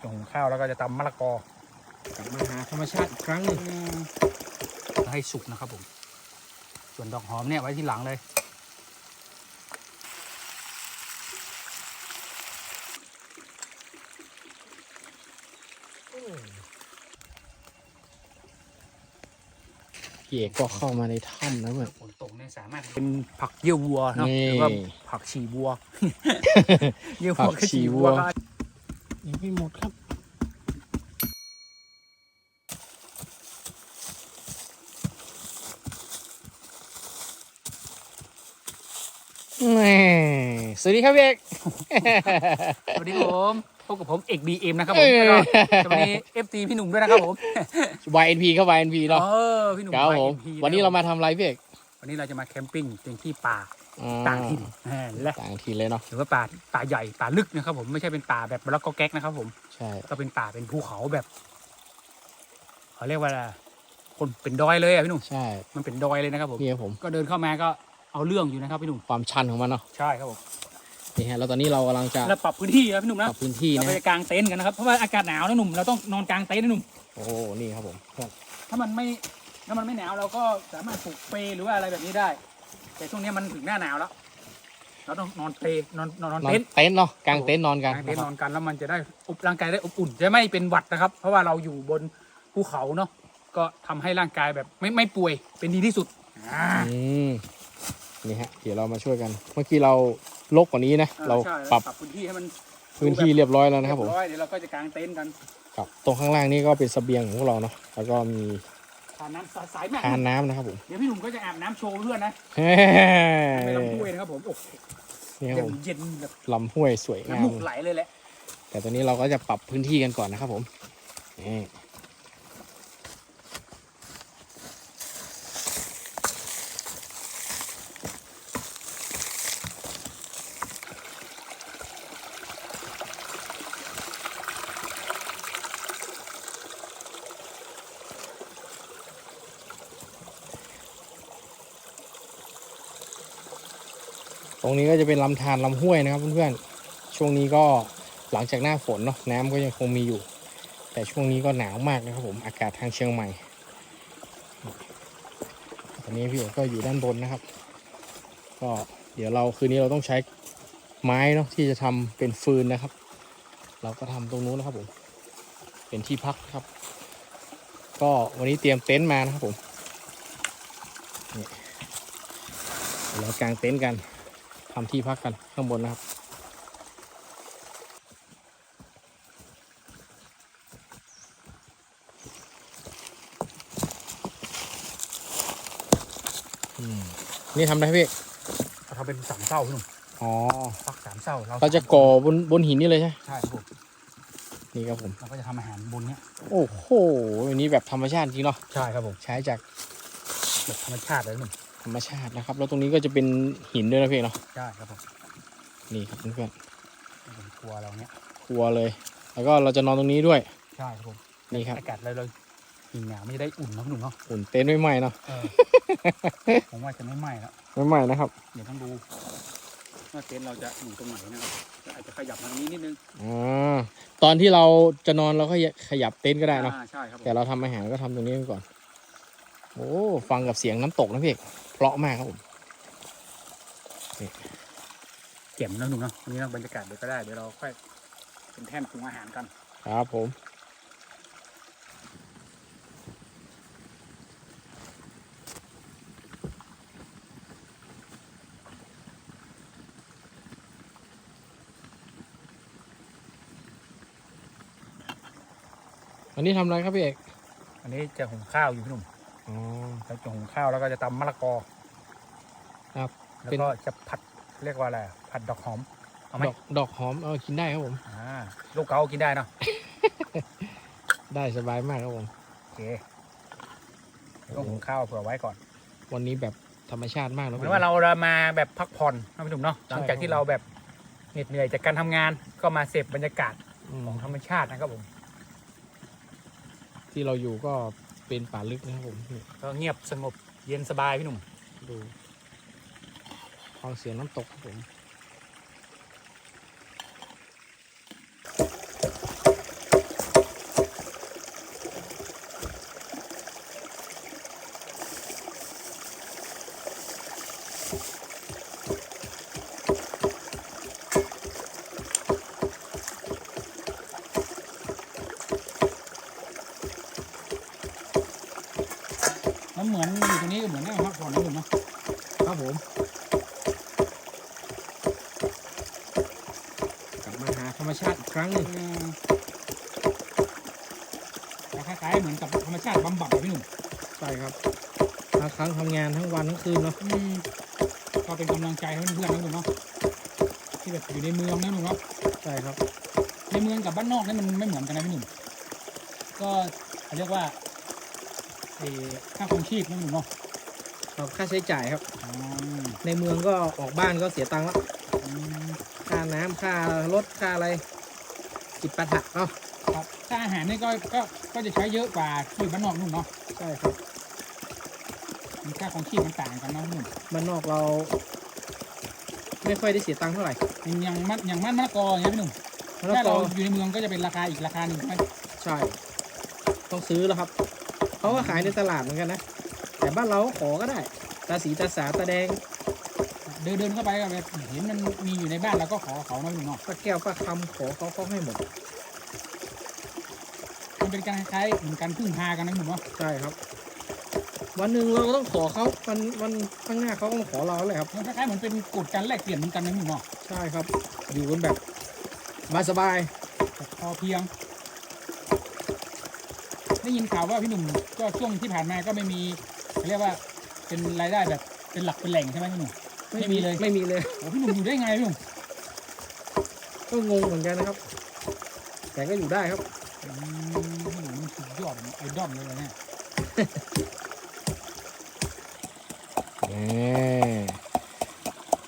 จะหุงข้าวแล้วก็จะตำมะละกอกลับมาหาธรรมชาติอีกครั้งหนึ่งให้สุกนะครับผม ส่วนดอกหอมเนี่ยไว้ที่หลังเลยพี่เอกก็เข้ามาในถ้ำนะเพื่อนฝนตกเนี่ยสามารถเป็นผักเยี่ยววัวเนาะนี่หรือว่าผักฉี่วัว เยี่ยววัวผักกับฉี่ฉี่วัวัว ว ก็ยังไม่หมดครับแหม่สวัสดีครับพี่เอก สวัสดีครับผมพบกับผมเอกบีเอ็มนะครับผมแล้วก็สวัสดีเอฟซีพี่หนุ่มด้วยนะครับผม YNP ครับ YNP เนาะเออพี่หนุ่มครับผม YNP วันนี้เรามาทำอะไรพี่เอก วันนี้เราจะมาแคมปิ้งเป็นที่ป่า อ่ต่างถิ่นแหมและต่างถิ่นเลยเนาะหรือว่าป่าป่าใหญ่ป่าลึกนะครับผมไม่ใช่เป็นป่าแบบมะละกอแก๊กนะครับ ผม ใช่ ก็เป็นป่าเป็นภูเขาแบบเขาเรียกว่าอะไรคนเป็นดอยเลยอะพี่หนุ่มใช่มันเป็นดอยเลยนะครับผม นี่ครับผมก็เดินเข้ามาก็เอาเรื่องอยู่นะครับพี่หนุ่มความชันของมันเนาะใช่ครับผมนี่ฮะแล้วตอนนี้เรากำลังจะแล้วปรับพื้นที่นะพี่หนุ่มปนะรับพื้นที่เรานะไปกางเต็นท์กันนะครับเพราะว่าอากาศหนาวนะหนุ่มเราต้องนอนกลางเต็นท์นะหนุ่ม โอ้โหนี่ครับผม ถ้ามันไม่ถ้ามันไม่หนาวเราก็สามารถปลูกเปลหรือว่าอะไรแบบนี้ได้ แต่ช่วงนี้มันถึงหน้าหนาวแล้ว เราต้องนอนเปลนอนนอนนอนนอนเต็นท์ เต็นท์เนาะกางเต็นท์นอนกันกางเต็นท์นอนกันแล้วมันจะได้อบร่างกายได้อบอุ่นจะไม่เป็นหวัดนะครับ เพราะว่าเราอยู่บนภูเขาเนาะก็ทำให้ร่างกายแบบไม่ไม่ป่วยเป็นดีที่สุดอ่า อืมนี่ฮะ เดี๋ยวเรามาช่วยกัน เมื่อกี้เราลกกว่านี้นะ เราใช่ปรับปรับพื้นที่ให้มันพื้นที่เรียบร้อยแล้วนะครับผม เยอยเดี๋ยวเราก็จะกางเต็นท์กัน ครับตรงข้างล่างนี่ก็เป็นเสบียงของพวกเราเนาะ แล้วก็มี ทานน้ำใสๆแม่ทานน้ำนะครับผม เดี๋ยวพี่หนุ่มก็จะอาบน้ำโชว์เพื่อนนะเฮ้ไม่ลำห้วยนะครับผมโอ้โหนี่ครับเย็นผมเย็นแบบลำห้วยสวยงามน้ำมูกไหลเลยแหละแต่ตอนนี้เราก็จะปรับพื้นที่กันก่อนนะครับผมนี่ รงนี้ก็จะเป็นลำธารลำห้วยนะครับเพื่อนๆ ช่วงนี้ก็หลังจากหน้าฝนเนาะน้ำก็ยังคงมีอยู่ แต่ช่วงนี้ก็หนาวมากนะครับผมอากาศทางเชียงใหม่ตอนนี้พี่เอกก็อยู่ด้านบนนะครับ ก็เดี๋ยวเราคืนนี้เราต้องใช้ไม้เนาะที่จะทำเป็นฟืนนะครับ เราก็ทำตรงนู้นนะครับผมเป็นที่พักนะครับ ก็วันนี้เตรียมเต็นท์มานะครับผมเดี๋ยวเรากางเต็นท์กัน ทำที่พักกันข้างบนนะครับอืมนี่ทำได้พี่เราทำเป็นสามเศร้าพี่หนุ่มอ๋อฟักสามเศร้าเราเราจะก่อบนบนหินนี่เลยใช่ไหมใช่ครับผมนี่ครับผมเราก็จะทำอาหารบนเนี้ยโอ้โหอันนี้แบบธรรมชาติจริงเนาะใช่ครับผมใช้จากแบบธรรมชาติเลยพี่หนุ่ม ธรรมชาตินะครับ แล้วตรงนี้ก็จะเป็นหินด้วยนะพี่เนาะใช่ครับผมนี่ครับเพื่อนนี่เป็นครัวเราเนี้ยๆครัวเลย แล้วก็เราจะนอนตรงนี้ด้วยใช่ครับผมนี่ครับ อากาศเราเราหิงหนาวไม่จะได้อุ่นนะพี่หนุ่มเนาะอุ่นเต็นท์ไม่ไหม้เนาะเออ ผมว่าจะไม่ไหม้แล้วไม่ไหม้นะครับเดี๋ยวต้องดูว่าเต็นท์เราจะอยู่ตรงไหนนะครับอาจจะขยับมาตรงนี้นิดนึงอ่าตอนที่เราจะนอนเราก็ขยับเต็นท์ก็ได้เนาะอ่าใช่ครับผมแต่เราทำอาหารก็ทำตรงนี้ก่อน โอ้ฟังกับเสียงน้ำตกนะพี่เอกเพราะมากครับผมเก็บนะหนุ่มเนาะวันนี้เราบรรยากาศเดี๋ยวก็ได้เดี๋ยวเราค่อยเป็นแท่นปรุงอาหารกันครับผมวันนี้ทำอะไรครับพี่เอก อันนี้จะหุงข้าวอยู่พี่หนุ่ม อ๋อเราจะหุงข้าวแล้วก็จะตำมะละกอครับแล้วเป็น ก็จะผัดเรียกว่าอะไรอะผัดดอกหอม เอาไหม ดอกดอกหอมเอากินได้ครับผม อ่าลูกเกากินได้เนาะได้สบายมากครับผม โอเคเดี๋ยวก็หุงข้าวเผื่อไว้ก่อนวันนี้แบบธรรมชาติมากนะเหมืพี่อนว่าเรามาแบบพักผ่อนนะพี่หนุ่มเนาะหลังจากที่เราแบบเหน็ดเหนื่อยจากการทำงานก็มาเสพบรรยากาศอืมของธรรมชาตินะครับผม ที่เราอยู่ก็ เป็นป่าลึกนะครับผมนี่ก็เงียบสงบเย็นสบายพี่หนุ่มดูฟังเสียงน้ำตกครับผม มันเหมือนอยู่ตรงนี้ก็เหมือนได้พักผ่อนนะผมนะครับผม กลับมาหาธรรมชาติอีกครั้งหนึ่งคล้ายๆเหมือนกับธรรมชาติบำบัดพี่หนุ่มใช่ครับทั้งครั้งทำงานทั้งวันทั้งคืนเนาะก็เป็นกำลังใจให้เพื่อนๆนะหนุ่มเนาะที่แบบอยู่ในเมืองนะหนุ่มเนาะใช่ครับ ในเมืองกับบ้านนอกนี่มันไม่เหมือนกันนะพี่หนุ่มก็เขาเรียกว่า เอ่อค่าครองชีพนะหนุ่มเนาะครับค่าใช้จ่ายครับอ๋อในเมืองก็ออกบ้านก็เสียตังค์แล้วอืมค่าน้ำค่ารถค่าอะไรจิบปาถะเนาะครับค่าอาหารนี่ก็ก็ก็จะใช้เยอะกว่าที่อยู่บ้านนอกนุ่มเนาะใช่ครับมันค่าของชีพมันต่างกันนะนุ่มบ้านนอกเรา ไม่ค่อยได้เสียตังค์เท่าไหร่อย่างอย่างมันอย่างมันมะละกออย่างเงี้ยพี่หนุ่มมะละถ้ากเราออยู่ในเมืองก็จะเป็นราคาอีกราคาหนึ่งใช่ไหมใช่ ต้องซื้อแล้วครับ เขาก็ขายในตลาดเหมือนกันนะ แต่บ้านเราก็ขอก็ได้ ตาสีตาสาตาแดง เดินเดินเข้าไปก็แบบเห็นมันมีอยู่ในบ้านเราก็ขอเขานะพี่หนุ่มเนาะป้าแก้วป้าคำขอเขาเขาให้หมด มันเป็นการคล้ายๆเหมือนการพึ่งพากันนะพี่หนุ่มเนาะใช่ครับ วันหนึ่งเราก็ต้องขอเขาวันวันข้างหน้าเขาก็ต้องขอเราเลยครับ มันคล้ายๆเหมือนเป็นกฎการแลกเปลี่ยนเหมือนกันนะพี่หนุ่มเนาะใช่ครับ อยู่กันแบบสบายแบบพอเพียง ได้ยินข่าวว่าพี่หนุ่มก็ช่วงที่ผ่านมาก็ไม่มีเขาเรียกว่าเป็นรายได้แบบ เป็นหลักเป็นแหล่งใช่ไหมพี่หนุ่มๆไม่มีเลยไม่มีเลยโอ้พี่หนุ่มอยู่ได้ไงพี่หนุ่มก็งงเหมือนกันนะครับ แต่ก็อยู่ได้ครับอืมพี่หนุ่มมันสุดยอดไอดอลเลยนะเนี่ยนี่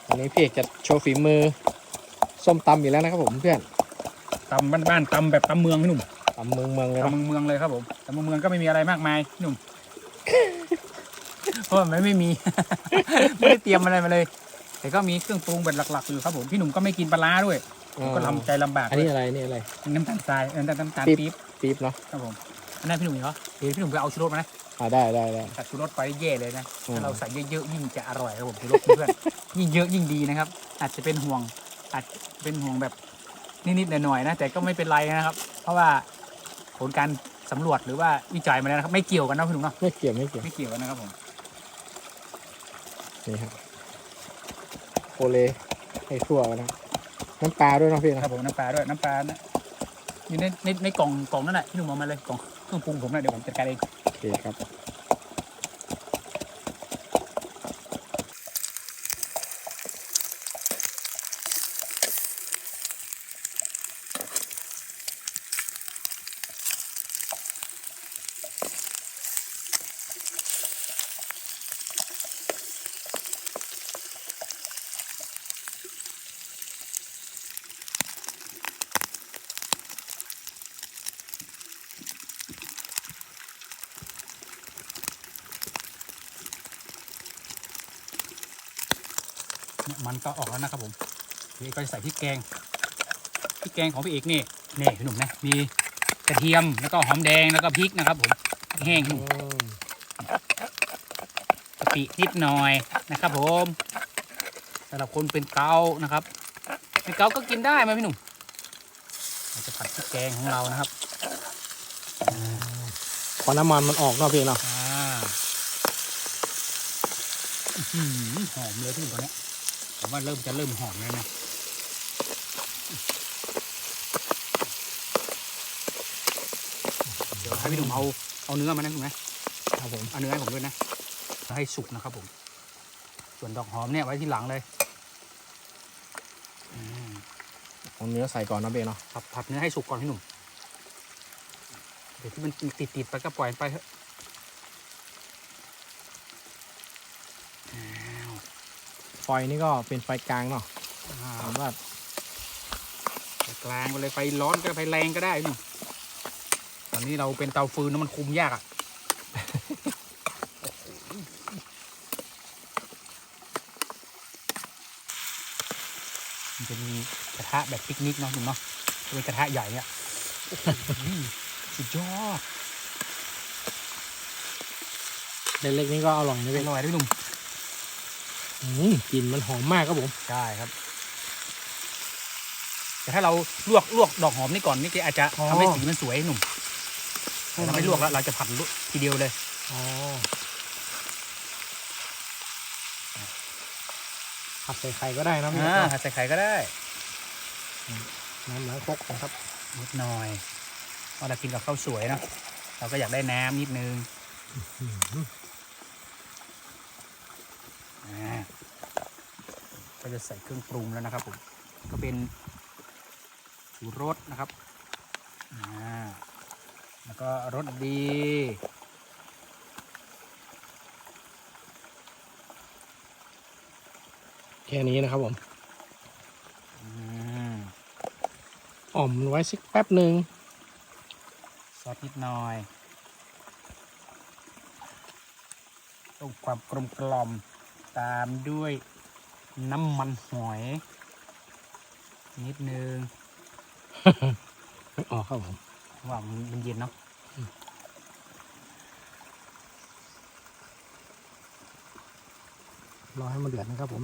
อันนี้พี่เอกจะโชว์ฝีมือ ส้มตำอยู่แล้วนะครับผมเพื่อนตำบ้านๆตำแบบตำเมืองพี่หนุ่ม ตำเมืองเมืองเลยตำเนาะเมืองๆเลยครับผมตำเมืองๆก็ไม่มีอะไรมากมายพี่หนุ่ม เพราะมันไม่มี ไม่ได้เตรียมอะไรมาเลย แต่ก็มีเครื่องปรุงแบบหลัก ๆ อยู่ครับผมพี่หนุ่มก็ไม่กินปลาร้าด้วยผมก็ทำใจลำบากอันนี้อะไรนี่อะไร น้ำตาลทรายเออน้ำตาลปี๊บ ปี๊บปี๊บเนาะครับผมอันนั้นพี่หนุ่มเหรอเดี๋ยวพี่หนุ่มไปเอาชูรสมานะอ่าได้ได้ได้ ตัดชูรสไปแย่เลยนะอืม ถ้าเราใส่เยอะๆยิ่งจะอร่อยครับผมชูรสเพื่อน ยิ่งเยอะยิ่งดีนะครับ อาจจะเป็นห่วงอาจจะเป็นห่วงแบบนิดๆหน่อยๆนะแต่ก็ไม่เป็นไรนะครับ เพราะว่า ผลการสำรวจหรือว่าวิจัยมาแล้วนะครับ ไม่เกี่ยวกันนะพี่หนุ่มเนาะไม่เกี่ยวไม่เกี่ยวไม่เกี่ยวกันนะครับผมนี่ครับโอเลให้ทั่วนะน้ำปลาด้วยเนาะพี่คนะรับผมน้ำปลาด้วยน้ำปลานะอยู่ในในในกล่องกล่องนั่นแหละพี่หนุ่มเอามาเลยกล่องเครื่องปรุงผมนะเดี๋ยวผมจัดการเองโอเคครับ ก็ออกแล้วนะครับผมพี่เอกก็จะใส่พริกแกงพริกแกงของพี่เอกนี่นี่พี่หนุ่มนะมีกระเทียมแล้วก็หอมแดงแล้วก็พริกนะครับผมพริกแห้งพี่หนุ่มอืมกะปินิดหน่อยนะครับผมสำหรับคนเป็นเกาต์นะครับเป็นเกาต์ก็กินได้ไหมพี่หนุ่มเราจะผัดพริกแกงของเรานะครับพอน้ำมันมันออกเนาะพี่เนาะอ่าอื้อหือหอมเลยพี่หนุ่มตัวเนี้ย ผมว่าเริ่มจะเริ่มหอมแล้วนะเดี๋ยวให้พี่หนุ่มเอาเอาเนื้อมานะถูกไหมครับผมเอาเนื้อให้ผมด้วยนะให้สุกนะครับผม ส่วนดอกหอมเนี่ยไว้ที่หลังเลยอืมเอาเนื้อใส่ก่อนนะพี่เนาะผัดผัดเนื้อให้สุกก่อนพี่หนุ่มเดี๋ยวที่มันติดติดๆไปก็ปล่อยมันไปเถอะอ้าว ไฟนี่ก็เป็นไฟกลางเนาะอ่าถามว่าไปกลางไปเลยไฟร้อนก็ไฟแรงก็ได้พี่หนุ่มตอนนี้เราเป็นเตาฟืนแล้วมันคุมยากอะมันจะมีกระทะแบบปิกนิกเนาะหนุ่มเนาะจะเป็นกระทะใหญ่เนี่ยโอ้โหสุดยอดเล็กๆนี่ก็อร่อยนะอพี่ร่อยด้วยหนุ่มอืม กลิ่นมันหอมมากครับผม ใช่ครับ แต่ถ้าเราลวกลวกดอกหอมนี่ก่อนนี่ก็อาจจะทำให้สีมันสวยหนุ่มแต่เราไม่ลวกแล้ว เราจะผัดลวกทีเดียวเลยอ๋อผัดใส่ไข่ก็ได้นะพี่อ่าผัดใส่ไข่ก็ได้น้ำล้างครกนะครับนิดหน่อยเพราะเรากินกับข้าวสวยเนอะเราก็อยากได้น้ำนิดนึงอ่าก็ จะใส่เครื่องปรุงแล้วนะครับผมก็เป็นชูรสนะครับอ่าแล้วก็รสดีแค่นี้นะครับผมอืมอ่อมไว้สักแป๊บหนึ่งซอสนิดหน่อยต้องความกลมกล่อมตามด้วย น้ำมันหอย นิดนึงไม่ออกครับผมว่ามันมันเย็นเนาะรอให้มันเดือดนะครับผม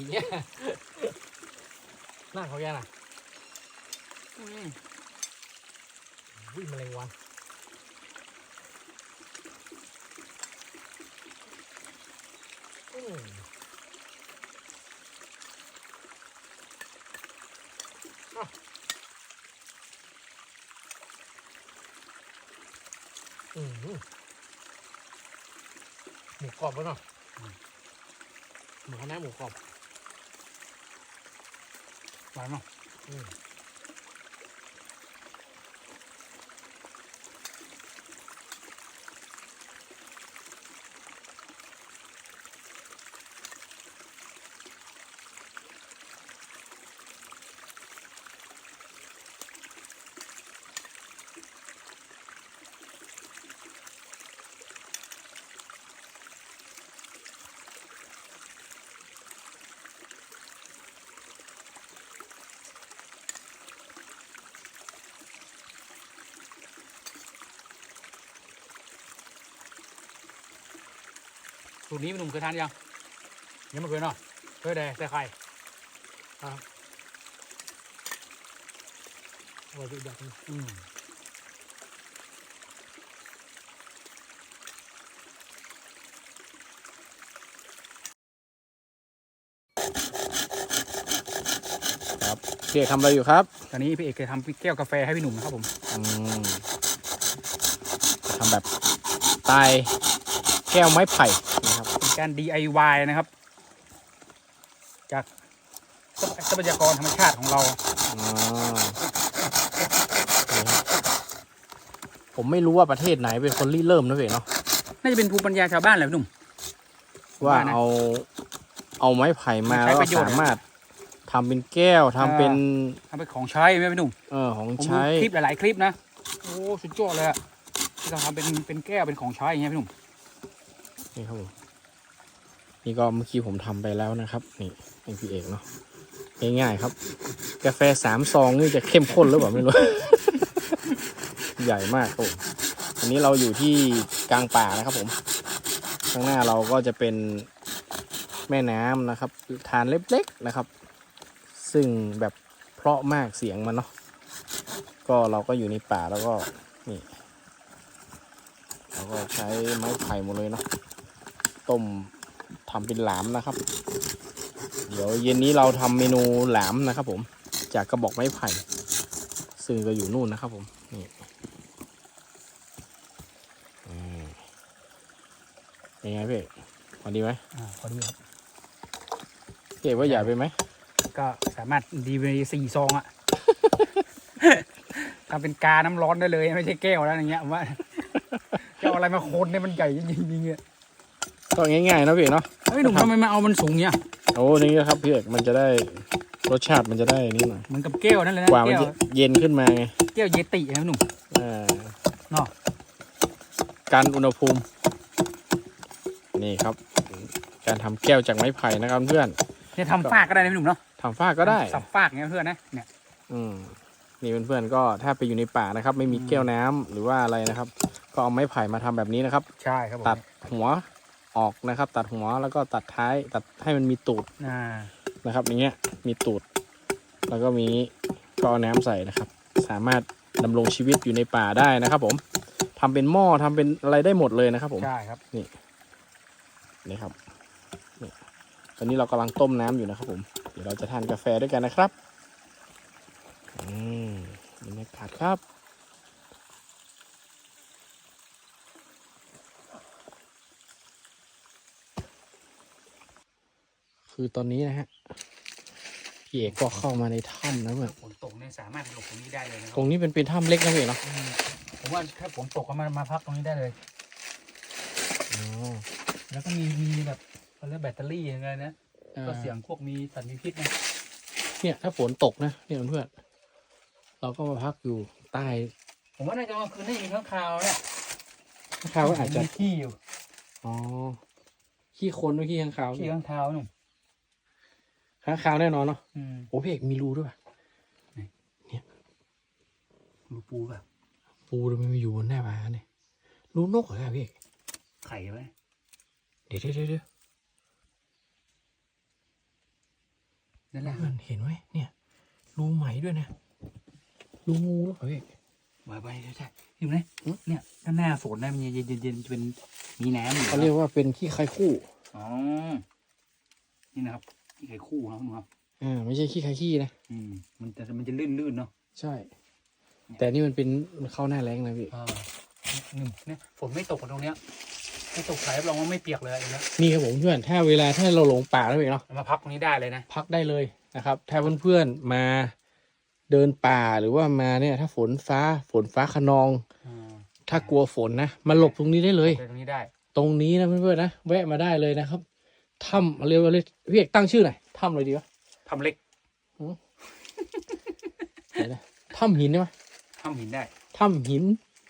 อีกเนี่ยหน้าเขาแย่น่ะอืมวิ่งแมลงวันอืมอะอืมหมูกรอบปะเนาะหมูคณะหมูกรอบ หวา สูตรนี้พี่หนุ่มเคยทานยังยังไม่เคยเนาะเคยแต่แต่ไข่อร่อยดีแบบนี้อืมครับเพี่ทำอะไรอยู่ครับตอนนี้พี่เอกจะทำแก้วกาแฟให้พี่หนุ่มนะครับผมอืมจะทำแบบสไตล์แก้วไม้ไผ่นะครับ เป็นการ DIY นะครับ จากทรัพยากรธรรมชาติของเราอ่านี่ครับผมไม่รู้ว่าประเทศไหนเป็นคนริเริ่มนะเว้ยเนาะน่าจะเป็นภูมิปัญญาชาวบ้านแหละพี่หนุ่ม ว่าว่านะเอา เอาไม้ไผ่มาใช้แล้วประโยชน์สามารถทำเป็นแก้วทำเป็นทำเป็นของใช้ไหมพี่หนุ่มเออของผมดูใช้คลิปหลาย ๆ คลิปนะโอ้สุดยอดเลยอะที่เราทำเป็นเป็นแก้วเป็นของใช้อย่างเงี้ยพี่หนุ่มนี่ครับผม นี่ก็เมื่อกี้ผมทำไปแล้วนะครับ นี่เป็นพี่เอกเนาะง่ายๆครับ กาแฟสามซองนี่จะเข้มข้นหรือเปล่าไม่รู้ ใหญ่มากครับผมอันนี้เราอยู่ที่กลางป่านะครับผม ข้างหน้าเราก็จะเป็นแม่น้ำนะครับทานเล็กๆนะครับ ซึ่งแบบเพราะมากเสียงมันเนาะก็เราก็อยู่ในป่าแล้วก็นี่เราก็ใช้ไม้ไผ่หมดเลยเนาะต้ม ทำเป็นหลามนะครับ เดี๋ยวเย็นนี้เราทำเมนูหลามนะครับ ผม จากกระบอกไม้ไผ่ซึ่งก็อยู่นู่นนะครับ ผมนี่อืมเป็นไงพี่พอดีไหมอ่าพอดีครับพี่เอกว่าใหญ่ไปไหมก็สามารถดีไปสี่ซองอะ ทำเป็นกาน้ำร้อนได้เลย ไม่ใช่แก้วแล้วอย่างเงี้ยผมว่าจะเอาอะไรมาคนเนี่ยมันใหญ่จริงๆเนี่ย ก็ง่ายๆเนอะพี่เนาะเฮ้ยหนุ่มทำไมมาเอามันสูงเงี้ยโอ้นี่นะครับพี่เอกมันจะได้รสชาติมันจะได้นี่หน่อยเหมือนกับแก้วนั่นเลยนะกว่ามันแก้วจะเย็นขึ้นมาไงแก้วเยตินะพี่หนุ่มอ่าเนาะการอุณหภูมิ นี่ครับ การทำแก้วจากไม้ไผ่นะครับเพื่อนเนี่ยทำฟากก็ได้นะพี่หนุ่มเนาะทำฝ้าก็ได้สับฟากเงี้ยเพื่อนนะเนี่ยอืมนี่เพื่อนๆก็ถ้าไปอยู่ในป่านะครับ ไม่มีแก้วน้ำหรือว่าอะไรนะครับ ก็เอาไม้ไผ่มาทำแบบนี้นะครับ ใช่ครับผมตัดหัว ออกนะครับ ตัดหัวแล้วก็ตัดท้ายตัดให้มันมีตูดอ่านะครับอย่างเงี้ยมีตูด แล้วก็มีก็เอาน้ำใส่นะครับ สามารถดำรงชีวิตอยู่ในป่าได้นะครับผมทำเป็นหม้อทำเป็นอะไรได้หมดเลยนะครับ ผมใช่ครับนี่ครับนี่ตอนนี้เรากำลังต้มน้ำอยู่นะครับ ผม เดี๋ยวเราจะทานกาแฟด้วยกันนะครับอืมบรรยากาศครับ คือตอนนี้นะฮะพี่เอกก็เข้ามาในถ้ำนะเพื่อนฝนตกเนี่ยสามารถหลบตรงนี้ได้เลยนะคตรับรงนี้เป็นเป็นถ้ำเล็กนะพี่เอกเนาะอืมผมว่าถ้าฝนตกก็มามาพักตรงนี้ได้เลย อ๋อแล้วก็มีมีแบบเขาเรียกแบตเตอรี่ยังไงนะอ่าก็เสียงพวกมีสัตว์มีพิษนะเนี่ยถ้าฝนตกนะเนี่ยเพื่อนๆเราก็มาพักอยู่ใต้ผมว่าน่าจะกลางคืนได้ยินข้างคาวเนี่ยข้าวก็อาจจะมีขี้อยู่อ๋อขี้คนด้วยขี้ข้างคาวขี้ข้างคาวหนุ่ม ข้างคาวแน่นอนเนาะอืมโอ้พี่เอกมีรูด้วยป่ะรูปูแบบปูมันมาอยู่บนหน้าผาเนี่ยรูนกเหรอครับพี่เอกไข่ไว้เดี๋ยวเดี๋ยวเดี๋ยวเดี๋ยวนั่นแหละเพื่อนเห็นไหมเนี่ยรูไหมด้วยนะรูงูหรือเปล่าพี่เอกไว้ไว้ใช่ใช่เห็นไหมอืมเนี่ยถ้าหน้าฝนนะมันเย็นเย็นเย็นจะเป็นมีน้ำอยู่เขาเรียกว่าเป็นขี้ไคคู่อ๋อนี่นะครับ ที่ไข่คู่นะครับคุณครับอ่าไม่ใช่ขี้ไคขี้นะ อืมมันจะมันจะลื่นลื่นๆเนาะใช่ แต่นี่มันเป็นมันเข้าหน้าแรงนะพี่เออหนึ่งเนี่ยฝนไม่ตกตรงเนี้ยไม่ตกสายรับรองว่าไม่เปียกเลยนะนี่ครับผมเพื่อน ถ้าเวลาถ้าเราหลงป่าแล้วพี่เอกเนาะเอามาพักตรงนี้ได้เลยนะ พักได้เลยนะครับ ถ้าเพื่อนๆมาเดินป่าหรือว่ามาเนี่ย ถ้าฝนฟ้าฝนฟ้าขนองอืมถ้ากลัวฝนนะ มาหลบตรงนี้ได้เลย ไปตรงนี้ได้ ตรงนี้นะเพื่อนๆนะ แวะมาได้เลยนะครับ ถ้ำเรียกว่าเรียกพี่เอกตั้งชื่อหน่อยถ้ำเลยดีวะทำเล็กเดี๋ยวนะถ้ำหินได้ไหมทำหินได้ ถ้ำหิน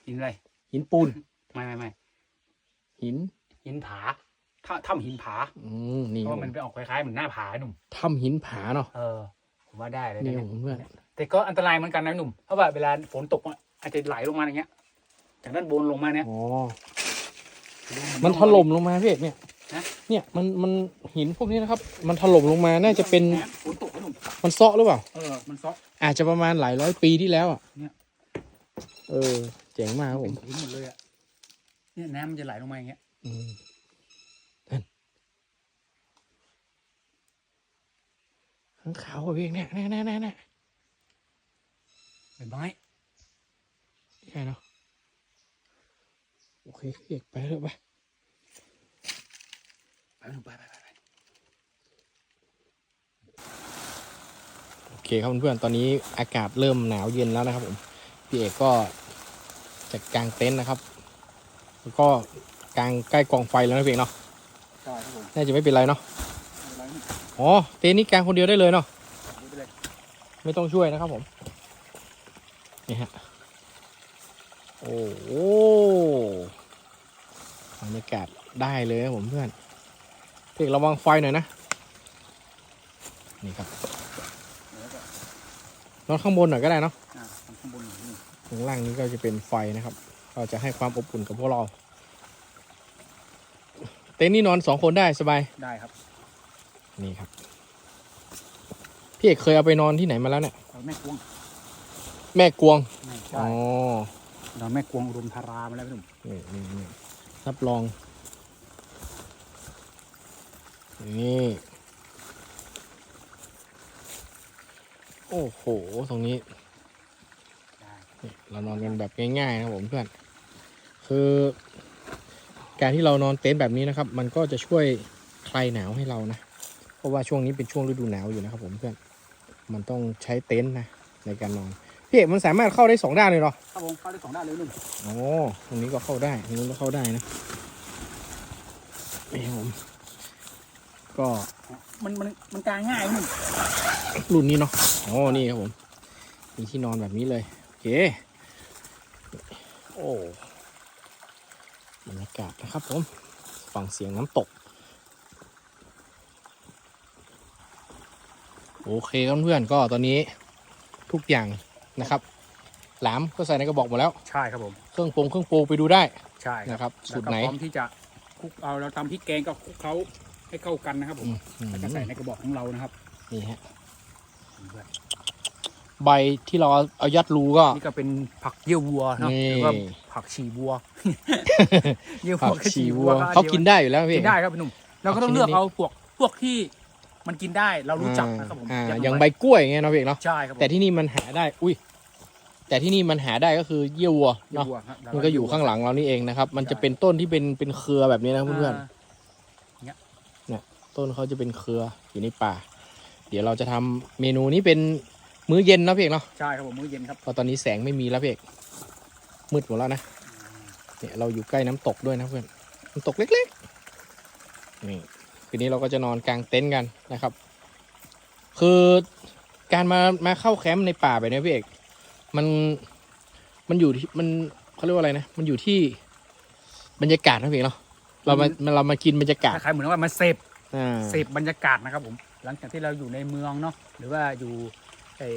หินอะไร หินปูน ไม่ไม่ไม่หิน หินผาถ้าทำหินผาอืมนี่เพครัราะบว่ามันไปออกคล้ายๆเหมือนหน้าผาหนุ่ม ถ้ำหินผาเนาะเออ ผมว่าได้เลยนี่นะครับผมเพื่อนแต่ก็อันตรายเหมือนกันนะหนุ่ม เพราะว่าเวลาฝนตกอะอาจจะไหลลงมาอย่างเงี้ย จากด้านบนลงมาเนี่ยอ๋อมันถล่มลงมาพี่เอกเนี่ยฮะ เนี่ยมันมันหินพวกนี้นะครับ มันถล่มลงมาน่าจะเป็นฝนตกนะหนุ่มมันเซาะหรือเปล่าเออมันซอกอาจจะประมาณหลายร้อยปีที่แล้วอะเนี่ยเออเจ๋งมากครับผเป็นมหินหมดเลยอะเนี่ยน้ำมันจะไหลลงมาอย่างเงี้ยอืมนั่นข้างขาวอะพี่เอกเนี่ยแน่แน่แน่แน่เป็นไม้ใช่เนาะโอเคพี่เอกไปเถอะไป ไปหนุ่มไปไปไปไปโอเคครับเพื่อนๆตอนนี้อากาศเริ่มหนาวเย็นแล้วนะครับผมพี่เอกก็จะกางเต็นท์นะครับ แล้วก็กางใกล้กองไฟแล้วนะพี่เอกเนาะใช่ครับผมน่าจะไม่เป็นไรเนาะไม่เป็นไรนี่อ๋อเต็นท์นี้กางคนเดียวได้เลยเนาะไม่เป็นไรไม่ต้องช่วยนะครับผมนี่ฮะโอ้โหบรรยากาศได้เลยครับผมเพื่อน พี่เอกระวังไฟหน่อยนะ นี่ครับเดี๋ยวก็นอนข้างบนหน่อยก็ได้เนาะอ่าทำข้างบนหน่อยนี่ข้างล่างนี้ก็จะเป็นไฟนะครับก็จะให้ความอบอุ่นกับพวกเรา เต็นท์นี่นอนสองคนได้สบาย ได้ครับ นี่ครับ พี่เอกเคยเอาไปนอนที่ไหนมาแล้วเนี่ยเราแม่กวง แม่กวงนี่อ๋ใช่อเราแม่กวงอุดมธารามาแล้วพี่หนุ่มนี่นี่นี่รับรอง นี่ โอ้โห ตรงนี้ได้นี่เรานอนกันแบบง่ายๆนะครับผมเพื่อน คือการที่เรานอนเต็นท์แบบนี้นะครับ มันก็จะช่วยคลายหนาวให้เรานะ เพราะว่าช่วงนี้เป็นช่วงฤดูหนาวอยู่นะครับผมเพื่อน มันต้องใช้เต็นท์นะในการนอน พี่เอกมันสามารถเข้าได้สองด้านเลยเหรอ ครับผมเข้าได้สองด้านเลยหนุ่มโอ้ตรงนี้ก็เข้าได้ตรงนู้นก็เข้าได้นะนี่ครับผม ก็มันมันมันกางง่ายพี่หนุ่มรุ่นนี้เนาะอ๋อนี่ครับผมมีที่นอนแบบนี้เลย โอเค โอ้บรรยากาศนะครับผมฟังเสียงน้ำตก โอเคครับเพื่อนๆก็ตอนนี้ทุกอย่างนะครับหลามก็ใส่ในกระบอกหมดแล้ว ใช่ครับผมเครื่องปรุงเครื่องปรุงไปดูได้ใช่นะครับแล้วสูตรก็ไหนพร้อมที่จะคลุกเอาเราตำพริกแกงก็คลุกเขา ให้เข้ากันนะครับผมอืมอืมแล้วก็ใส่ในกระบอกของเรานะครับนี่ฮะเพื่อนใบที่เราเอายัดรูก็นี่ก็เป็นผักเยี่ยววัวเนาะนี่หรือว่าผักฉี่วัวเยี่ยวผัวัวกกับชีฉี่วัวัววเขากินได้อยู่แล้วพี่กินได้ครับพี่หนุ่มเราก็ต้องผักชนิดเลือกนี้เอาพวกพวกที่มันกินได้เรารู้จักนะครับผมอ่าเก็บอย่างเไว้ใบกล้วยอย่างเงี้ยเนาะพี่เอกเนาะใช่ครับผมแต่ที่นี่มันหาได้ อุ้ยแต่ที่นี่มันหาได้ก็คือเยี่ยววัวเยี่ยวเนาะวัวครับมันก็อยู่ข้างหลังเรานี่เองนะครับ มันจะเป็นต้นที่เป็นเป็นเครือแบบนี้นะเพื่อนาๆ ต้นเขาจะเป็นเครืออยู่ในป่า เดี๋ยวเราจะทำเมนูนี้เป็นมื้อเย็นเนาะพี่เอกเนาะใช่ครับผมมื้อเย็นครับเพราะตอนนี้แสงไม่มีแล้วพี่เอกมืดหมดแล้วนะเนี่ยเราอยู่ใกล้น้ำตกด้วยนะเพื่อนน้ำตกเล็กๆนี่คืนนี้เราก็จะนอนกลางเต็นท์กันนะครับ คือการมามาเข้าแคมป์ในป่าแบบนี้พี่เอกมันมันอยู่ที่มันเขาเรียกว่าอะไรนะ มันอยู่ที่บรรยากาศนะพี่เอกเนาะเรามาเรามากินบรรยากาศคล้ายๆเหมือนว่ามาเสพ อ่าเสพบรรยากาศนะครับผม หลังจากที่เราอยู่ในเมืองเนาะหรือว่าอยู่ไอ้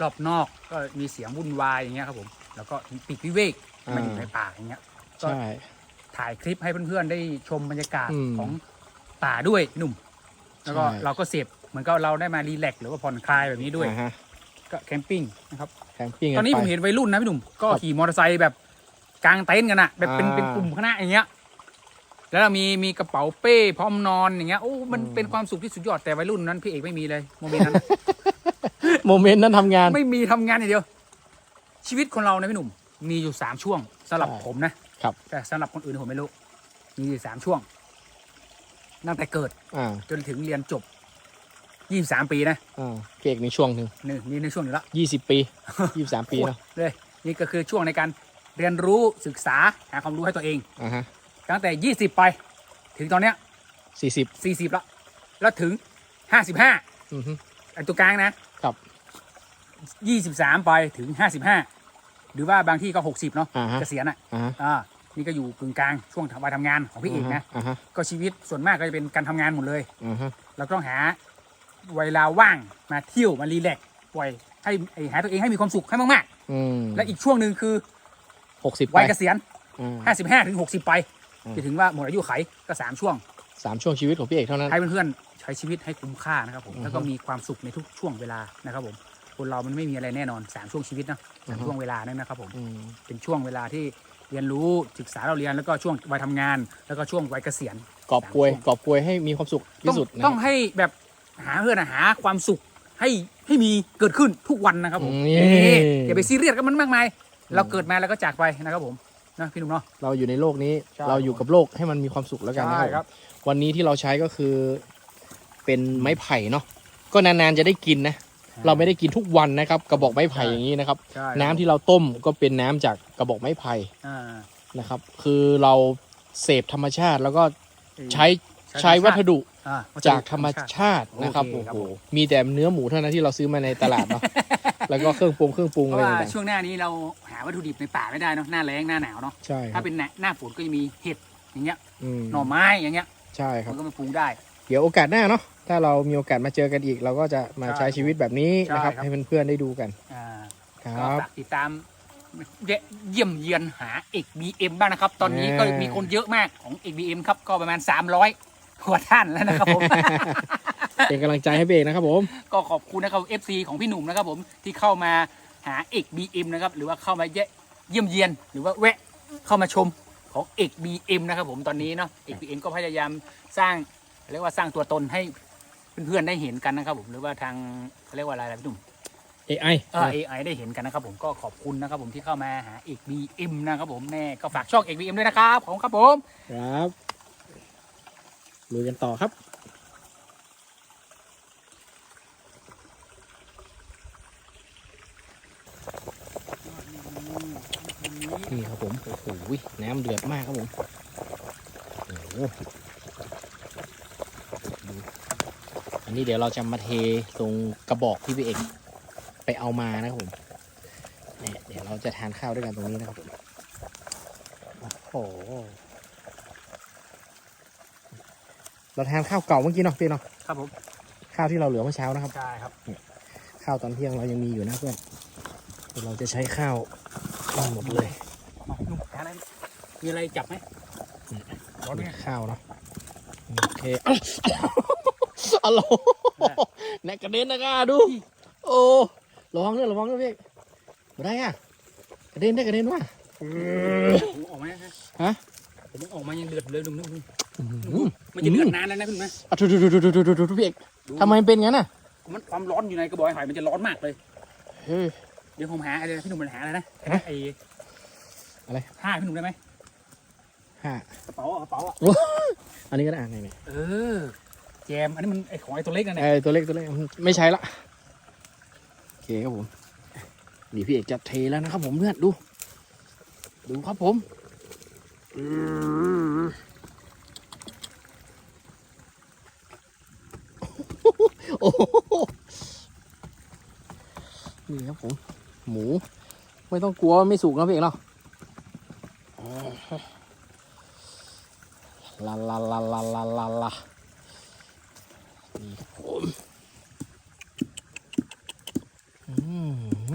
รอบนอกก็มีเสียงวุ่นวายอย่างเงี้ยครับผม แล้วก็ปีกวิเวกมาอยู่ในป่าอย่างเงี้ยก็ใช่ ถ่ายคลิปให้เพื่อนๆได้ชมบรรยากาศอืมของป่าด้วยพี่หนุ่ม แล้วก็ใช่ เราก็เสพเหมือนก็เราได้มารีแลกซ์หรือว่าผ่อนคลายแบบนี้ด้วยอ่าฮะก็แคมปิ้งนะครับ แคมปิ้งตอนนี้กัผมไป เห็นวัยรุ่นนะพี่หนุ่มก็ครับขี่มอเตอร์ไซค์แบบกลางเต็นท์กันอะแบบเป็นอ่า เป็นกลุ่มคณะอย่างเงี้ย แล้วเรามีมีกระเป๋าเป้พร้อมนอนอย่างเงี้ยโอ้ มันอืมเป็นความสุขที่สุดยอดแต่วัยรุ่นนั้นพี่เอกไม่มีเลยโมเมนต์นั้น โมเมนต์นั้นทำงาน ไม่มีทำงานอย่างเดียว ชีวิตคนเรานะพี่หนุ่ม มีอยู่สามช่วงสำหรับใช่ผมนะครับ แต่สำหรับคนอื่นผมไม่รู้ มีอยู่สามช่วงตั้งแต่เกิด อ่าจนถึงเรียนจบยี่สามปีนะอ่าพี่เอกในช่วงหนึ่งนี่นี่ในช่วงนี้ละยี่สิบปียี่สิบสามปีเนาะเลยนี่ก็คือช่วงในการเรียนรู้ศึกษาหาความรู้ให้ตัวเอง อ่าฮะ ตั้งแต่ยี่สิบไป ถึงตอนเนี้ย สี่สิบสี่สิบละแล้วถึงห้าสิบห้าอือฮึ อันตัวกลางนะครับยี่สิบสามไปถึงห้าสิบห้าหรือว่าบางที่ก็หกสิบเนาะอ่าฮะ เกษียณอะอ่าฮะอ่านี่ก็อยู่กึ่งกลางช่วงวัยทำงานของพี่เอกนะ อ่าฮะก็ชีวิตส่วนมากก็จะเป็นการทำงานหมดเลย อ่าฮะเราก็ต้องหาเวลาว่างมาเที่ยวมารีแลกซ์ปล่อยให้ไอ้หาตัวเองให้มีความสุขให้มากอืมๆ และอีกช่วงหนึ่งคือหกสิบวัยเกษียณ อ่าห้าสิบห้าถึงหกสิบไปอืม จะถึงว่าหมดอายุไขก็สามช่วงสามช่วงชีวิตของพี่เอกเท่านั้นให้เพื่อนๆใช้ชีวิตให้คุ้มค่านะครับผมอือฮึแล้วก็มีความสุขในทุกช่วงเวลานะครับผมคนเรามันไม่มีอะไรแน่นอนสามช่วงชีวิตนะสามอือฮึช่วงเวลานั่นนะครับผมอืมเป็นช่วงเวลาที่เรียนรู้ศึกษาเราเรียนแล้วก็ช่วงวัยทำงาน แล้วก็ช่วงวัยเกษียณกอบกวยกอบกวยให้มีความสุขต้อที่งสุดนะต้องให้แบบหาเพื่อนอะหาความสุขให้ให้มีเกิดขึ้นทุกวันนะครับผมนี่นี่อย่าไปซีเรียสกับมันมากมาย เราเกิดมาแล้วก็จากไปนะครับผม นะพี่หนุ่มเนาะ เราอยู่ในโลกนี้ ใช่เราอยู่กับโลกให้มันมีความสุขแล้วกันนะใช่คครัรับ บ วันนี้ที่เราใช้ก็คือเป็นไม้ไผ่เนาะก็นานๆจะได้กินนะ เราไม่ได้กินทุกวันนะครับ กระบอกไม้ไผ่อย่างนี้นะครับ ใช่น้ำที่เราต้มก็เป็นน้ำจากกระบอกไม้ไผ่อ่านะครับ คือเราเสพธรรมชาติแล้วก็ใช้ใช้ใช้วัสดุอ่า จากธรรมชาตินะครับโอโอ้เคครับโหผมมีแต่เนื้อหมูเท่านั้นที่เราซื้อมาในตลาดเนาะแล้วก็เครื่องปรุงเครื่องปรุงเพอะไรราะว่าต่างช่วงหน้านี้เราหาวัตถุดิบในป่าไม่ได้เนาะหน้าแล้งหน้าหนาวเนาะๆใช่ครัถ้าบเป็นหน้าหน้าฝนก็จะมีเห็ดอย่างเงี้ยอืมหน่อไม้อย่างเงี้ยใช่ครับมันก็มาปรุงได้ เดี๋ยวโอกาสหน้าเนาะถ้าเรามีโอกาสมาเจอกันอีก เราก็จะมาใช่ใช้ชีวิตแบบนี้นะครับใช่ครับ ให้เพื่อนๆได้ดูกันอ่าคก็รับฝากติดตามเยี่ยมเยียนหาเอก BM บ้างนะครับ ตอนนี้ก็อ่ามีมีคนเยอะมากของเอก BM ครับก็ประมาณ 300 กว่าท่านแล้วนะครับผม เป็นกำลังใจให้พี่เอกนะครับผม ก็ขอบคุณนะครับ FC ของพี่หนุ่มนะครับผมที่เข้ามาหาเอก BM นะครับหรือว่าเข้ามาเยเยี่ยมเยียน หรือว่าแวะเข้ามาชมของเอก BM นะครับผมตอนนี้เนาะเอก BM ก็พยายามสร้างเรียกว่าสร้างตัวตนให้เพื่อนๆได้เห็นกันนะครับผมหรือว่าทางเขาเรียกว่าอะไรนะพี่หนุ่ม AI เออ AI ได้เห็นกันนะครับผมก็ขอบคุณนะครับผมที่เข้ามาหาเอก BM นะครับผมแน่ก็ฝากช่องเอก BM ด้วยนะครับขอบคุณครับผม ครับ ลุยกันต่อครับ นี่ครับผมโอ้โหน้ำเดือดมากครับผมโอ้โหดูอันนี้เดี๋ยวเราจะมาเทตรงกระบอกที่พี่เอกไปเอามานะครับผมเนี่ยเดี๋ยวเราจะทานข้าวด้วยกันตรงนี้นะครับผมโอ้โห เราทานข้าวเก่าเมื่อกี้เนาะพี่เนาะครับผมข้าวที่เราเหลือเมื่อเช้านะครับ ใช่ครับ ข้าวตอนเที่ยงเรายังมีอยู่นะเพื่อนเดี๋ยวเราจะใช้ข้าวทั้งหมดเลยมานุ่มหาอะไรมีอะไรจับไหมร้อนไหมข้าวเนาะโอเคอ้าวอัลโหลแนกกระเด็นนะก้าดู โอ้ระวังด้วยระวังด้วยพี่มาได้อะกระเด็นได้กระเด็นว่ะผมออกมาฮะฮะผมออกมายังเดือดเลยลุงนึกอื้อหือ มันจะเดือดนานแล้วนะคุณนะอะดูดูดูดูดูดูดูพี่เอกทำไมเป็นงั้นน่ะ มันความร้อนอยู่ในกระบอกหอยมันจะร้อนมากเลย เฮ้ย เดี๋ยวผมหาอะไรพี่หนุ่มมัหาอะไรนะไออะไรห้าพี่หนุ่มได้ไหมห้ากระเป๋ากระเป๋าอันนี้ก็ได้นี่นี่ยเออ แจม อันนี้มันไอของไอตัวเล็กนะเนี่ยไอตัวเล็กตัวเล็กไม่ใช้ละโอเคครับผมนี่พี่เอกจะเทแล้วนะครับผมเพื่อนดู ดูครับผมอืม โอ้โหนี่ครับผมหมู ไม่ต้องกลัวว่าไม่สุกนะพี่เอกเนาะลาลาลาลาลาลาลานี่ครับผมอื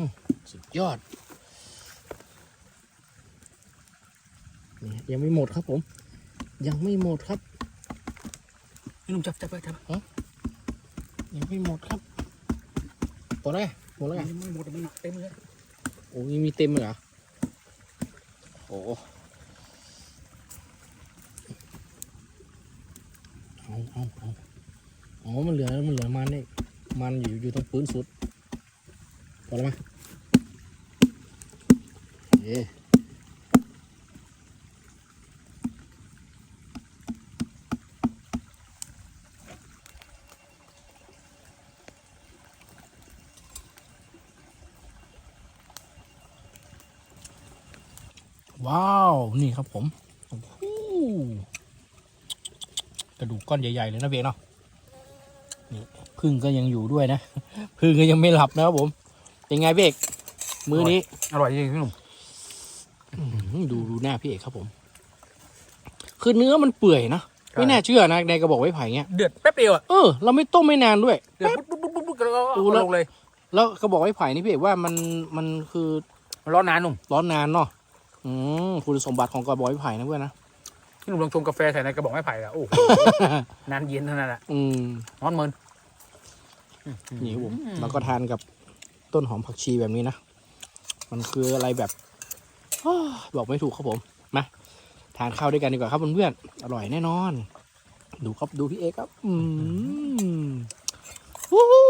มสุดยอดนี่ยังไม่หมดครับผม ยังไม่หมดครับพี่หนุ่มจับจับไปจับ ยังไม่หมดครับหมดแล้วไงหมดแล้วไงยังไม่หมดมันหนักเต็มเลยโอ้ยมีเต็มเลยเหรอโอ้เอาเอาเอาอ๋อมันเหลือมันเหลือมันนี่มันอยู่อยู่ตรงพื้นสุดพอแล้วมั้ยเอ๊ว้าว นี่ครับผมโอ้โห กระดูกก้อนใหญ่ๆเลยนะเบกเนาะนี่พึ่งก็ยังอยู่ด้วยนะพึ่งก็ยังไม่หลับนะครับผม เป็นไงพี่เอกมือนี้อร่อยจริงพี่หนุ่มอื้อหือดูดูหน้าพี่เอกครับผม คือเนื้อมันเปื่อยนะไม่น่าเชื่อนะในกระบอกไม้ไผ่เงี้ยเดือดแป๊บเดียวอะเออเราไม่ต้มไม่นานด้วยเดือดปุ๊บปุ๊บปุ๊บปุ๊บแล้วก็ดูเอาแล้วลงเลย แล้วกระบอกไม้ไผ่นี่พี่เอกว่ามันมันคือมันร้อนนานหนุ่มร้อนนานเนาะอืมคุณสมบัติของกระบอกไม้ไผ่นะเพื่อนนะ พี่หนุ่มลองชงกาแฟใส่ในกระบอกไม้ไผ่อะโอ้โหนานเย็นเท่านั้นแหละอืมร้อนเมินนี่ครับผมเราก็ทานกับต้นหอมผักชีแบบนี้นะ มันคืออะไรแบบอ้อบอกไม่ถูกครับผม มาทานข้าวด้วยกันดีกว่าครับเพื่อนๆอร่อยแน่นอน ดูครับดูพี่เอกครับ อืมวู้ฮู้